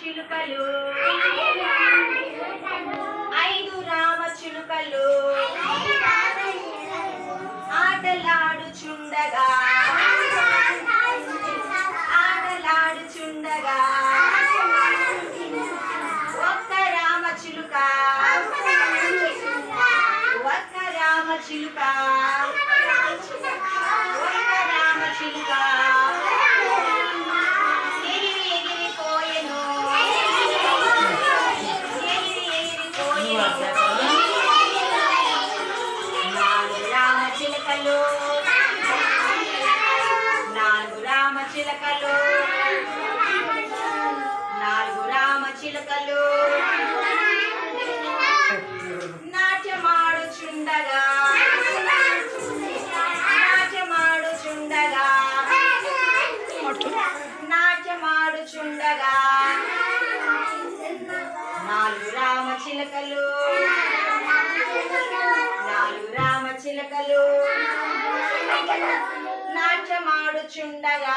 చిలుకలు. ఐదు రామ చిలుకలు. ఆటలాడు చుండగా ఒక్క రామ చిలుక. ఒక్క రామ చిలుక. ఒక్క రామ చిలుక. చిలకలు. నాలుగు రామ చిలకలు. నాట్యమాడుచుండగా. నాట్యమాడుచుండగా. నాట్యమాడుచుండగా. నాలుగు రామ చిలకలు. నాలుగు రామ చిలకలు. నాట్యమాడుచుండగా.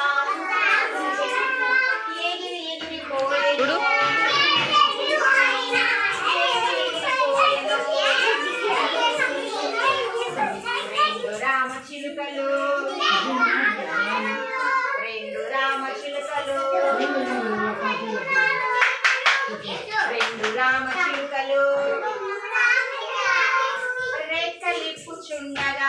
చిలుకలు రెండు రామ చిలుకలు రెండు రామ చిలుకలు రెక్కలిప్పుచుండగా రెక్కలిప్పుచుండగా